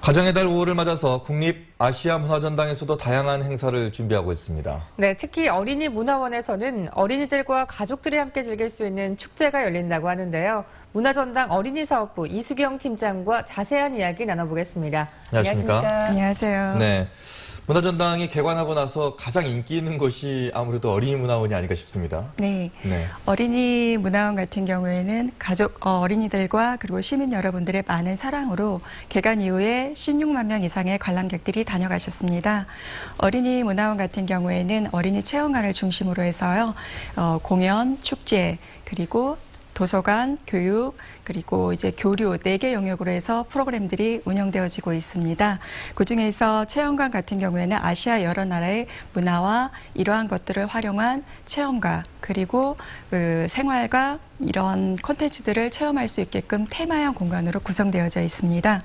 가정의 달 5월을 맞아서 국립 아시아 문화전당에서도 다양한 행사를 준비하고 있습니다. 네, 특히 어린이 문화원에서는 어린이들과 가족들이 함께 즐길 수 있는 축제가 열린다고 하는데요. 문화전당 어린이 사업부 이수경 팀장과 자세한 이야기 나눠보겠습니다. 안녕하십니까? 안녕하세요. 네. 문화전당이 개관하고 나서 가장 인기 있는 곳이 아무래도 어린이 문화원이 아닌가 싶습니다. 네. 네. 어린이 문화원 같은 경우에는 가족 어, 어린이들과 그리고 시민 여러분들의 많은 사랑으로 개관 이후에 16만 명 이상의 관람객들이 다녀가셨습니다. 어린이 문화원 같은 경우에는 어린이 체험관을 중심으로 해서요 어, 공연, 축제 그리고 도서관, 교육, 그리고 이제 교류 네개 영역으로 해서 프로그램들이 운영되어지고 있습니다. 그 중에서 체험관 같은 경우에는 아시아 여러 나라의 문화와 이러한 것들을 활용한 체험과 그리고 그 생활과 이런 콘텐츠들을 체험할 수 있게끔 테마형 공간으로 구성되어져 있습니다.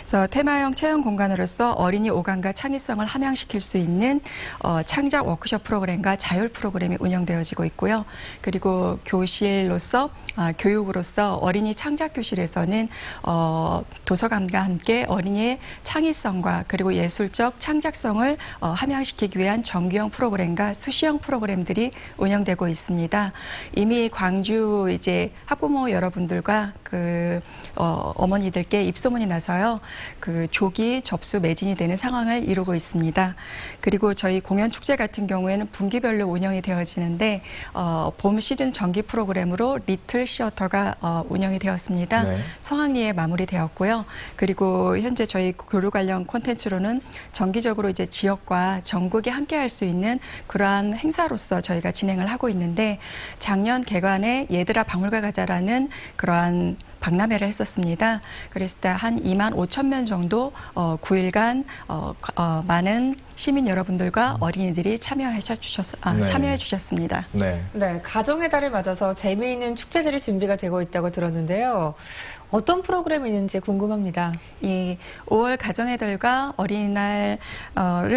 그래서 테마형 체험 공간으로서 어린이 오감과 창의성을 함양시킬 수 있는 어, 창작 워크숍 프로그램과 자율 프로그램이 운영되어지고 있고요. 그리고 교실로서 아, 교육으로서 어린이 창작 교실에서는 어, 도서관과 함께 어린이의 창의성과 그리고 예술적 창작성을 어, 함양시키기 위한 정규형 프로그램과 수시형 프로그램들이 운영되고 있습니다. 이미 광주 이제 학부모 여러분들과 그 어, 어머니들께 입소문이 나서요. 그 조기 접수 매진이 되는 상황을 이루고 있습니다. 그리고 저희 공연 축제 같은 경우에는 분기별로 운영이 되어지는데 어, 봄 시즌 정기 프로그램으로 리틀 시어터가 어, 운영이 되었습니다. 네. 성황리에 마무리되었고요. 그리고 현재 저희 교류 관련 콘텐츠로는 정기적으로 이제 지역과 전국이 함께할 수 있는 그러한 행사로서 저희가 진행을 하고 있는데 작년 개관에 얘들아 박물관 가자라는 그러한 박람회를 했었습니다. 그랬을 때 한 2만 5천 명 정도 어, 9일간 어, 어, 많은 시민 여러분들과 어린이들이 참여해 주셨, 아, 네. 참여해 주셨습니다. 네. 네, 가정의 달을 맞아서 재미있는 축제들이 준비가 되고 있다고 들었는데요. 어떤 프로그램이 있는지 궁금합니다. 이 5월 가정의 달과 어린이날을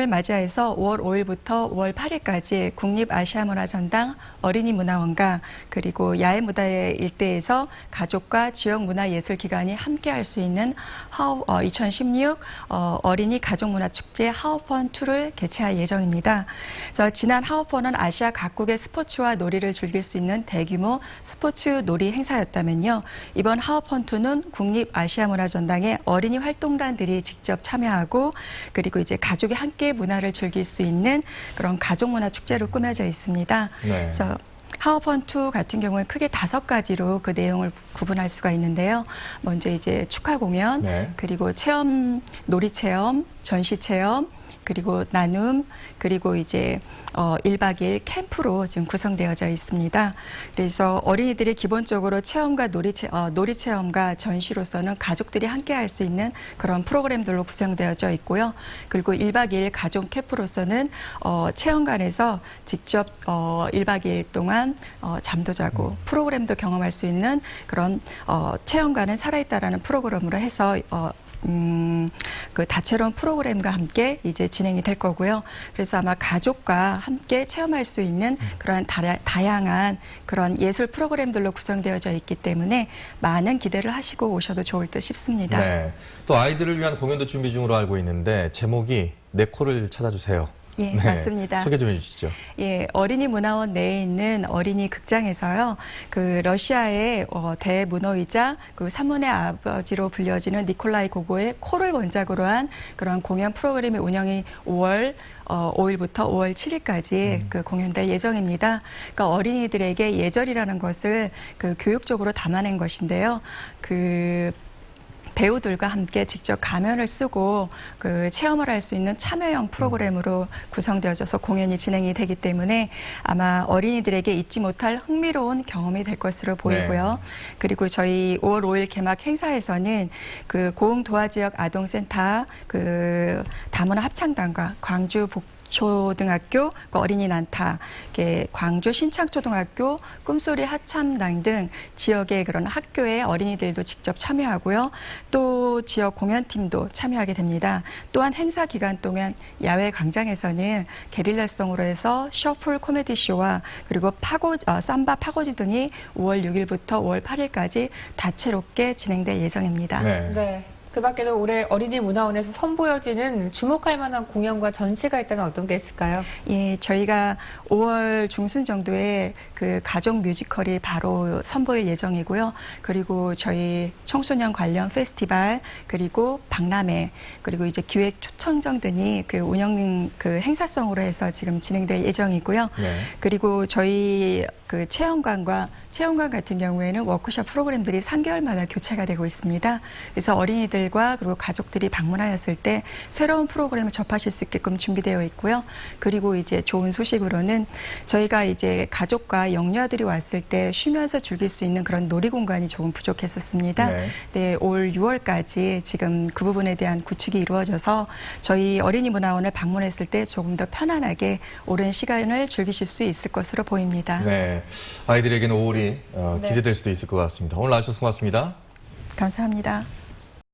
맞이해서 5월 5일부터 5월 8일까지 국립 아시아 문화 전당 어린이 문화원과 그리고 야외 무대 일대에서 가족과 지역 문화 예술 기관이 함께할 수 있는 하우, 어, 2016 어, 어린이 가족 문화 축제 하우펀 2를 개최할 예정입니다. 그래서 지난 하우펀은 아시아 각국의 스포츠와 놀이를 즐길 수 있는 대규모 스포츠 놀이 행사였다면요. 이번 하우펀 2는 국립 아시아문화전당의 어린이 활동단들이 직접 참여하고 그리고 이제 가족이 함께 문화를 즐길 수 있는 그런 가족문화 축제로 꾸며져 있습니다. 네. 그래서 하우펀 2 같은 경우는 크게 다섯 가지로 그 내용을 구분할 수가 있는데요. 먼저 이제 축하 공연, 네. 그리고 체험, 놀이 체험, 전시 체험, 그리고 나눔, 그리고 이제 어 1박 2일 캠프로 지금 구성되어져 있습니다. 그래서 어린이들이 기본적으로 체험과 놀이, 체, 어, 놀이 체험과 전시로서는 가족들이 함께 할 수 있는 그런 프로그램들로 구성되어져 있고요. 그리고 1박 2일 가족 캠프로서는 어 체험관에서 직접 어 1박 2일 동안 어 잠도 자고 프로그램도 경험할 수 있는 그런 어 체험관은 살아있다라는 프로그램으로 해서 어 음, 그 다채로운 프로그램과 함께 이제 진행이 될 거고요. 그래서 아마 가족과 함께 체험할 수 있는 그런 다야, 다양한 그런 예술 프로그램들로 구성되어져 있기 때문에 많은 기대를 하시고 오셔도 좋을 듯 싶습니다. 네. 또 아이들을 위한 공연도 준비 중으로 알고 있는데 제목이 내 코를 찾아주세요. 예, 네. 맞습니다. 소개 좀 해주시죠. 예, 어린이 문화원 내에 있는 어린이 극장에서요. 그 러시아의 어, 대문어이자 그 산문의 아버지로 불려지는 니콜라이 고고의 코를 원작으로 한 그런 공연 프로그램이 운영이 5월 어, 5일부터 5월 7일까지 그 공연될 예정입니다. 그러니까 어린이들에게 예절이라는 것을 그 교육적으로 담아낸 것인데요. 그 배우들과 함께 직접 가면을 쓰고 그 체험을 할 수 있는 참여형 프로그램으로 구성되어져서 공연이 진행이 되기 때문에 아마 어린이들에게 잊지 못할 흥미로운 경험이 될 것으로 보이고요. 그리고 저희 5월 5일 개막 행사에서는 그 고흥 도화 지역 아동센터 그 다문화 합창단과 광주 북 초등학교 그 어린이 난타, 광주 신창초등학교 꿈소리 하참당 등 지역의 그런 학교의 어린이들도 직접 참여하고요. 또 지역 공연팀도 참여하게 됩니다. 또한 행사 기간 동안 야외 광장에서는 게릴라성으로 해서 셔플 코미디 쇼와 그리고 파고 어, 삼바 파고지 등이 5월 6일부터 5월 8일까지 다채롭게 진행될 예정입니다. 네. 네. 그 밖에도 올해 어린이 문화원에서 선보여지는 주목할 만한 공연과 전시가 있다면 어떤 게 있을까요? 예, 저희가 5월 중순 정도에 그 가족 뮤지컬이 바로 선보일 예정이고요. 그리고 저희 청소년 관련 페스티벌 그리고 박람회 그리고 이제 기획 초청정 등이 그 운영 그 행사성으로 해서 지금 진행될 예정이고요. 네. 그리고 저희 그 체험관과 체험관 같은 경우에는 워크숍 프로그램들이 3개월마다 교체가 되고 있습니다. 그래서 어린이들과 그리고 가족들이 방문하였을 때 새로운 프로그램을 접하실 수 있게끔 준비되어 있고요. 그리고 이제 좋은 소식으로는 저희가 이제 가족과 영유아들이 왔을 때 쉬면서 즐길 수 있는 그런 놀이 공간이 조금 부족했었습니다. 네. 네, 올 6월까지 지금 그 부분에 대한 구축이 이루어져서 저희 어린이 문화원을 방문했을 때 조금 더 편안하게 오랜 시간을 즐기실 수 있을 것으로 보입니다. 네. 아이들에게는 5월이 어, 네. 기대될 수도 있을 것 같습니다. 오늘 나와주셔서 고맙습니다. 감사합니다.